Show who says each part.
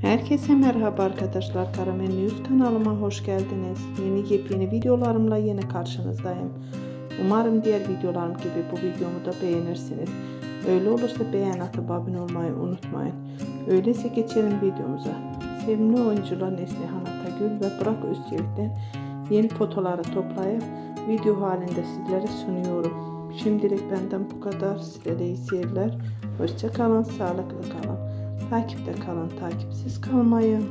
Speaker 1: Herkese merhaba arkadaşlar. Karamen News kanalıma hoş geldiniz. Yeni yepyeni videolarımla yine karşınızdayım. Umarım diğer videolarım gibi bu videomu da beğenirsiniz. Öyle olursa beğen atıp abone olmayı unutmayın. Öyleyse geçelim videomuza. Sevimli oyuncular Neslihan Atagül ve Burak Özçelik'ten yeni fotoları toplayıp video halinde sizlere sunuyorum. Şimdilik benden bu kadar. Size de iyi seyirler. Hoşça kalın, sağlıklı kalın. Takipte kalın, takipsiz kalmayın.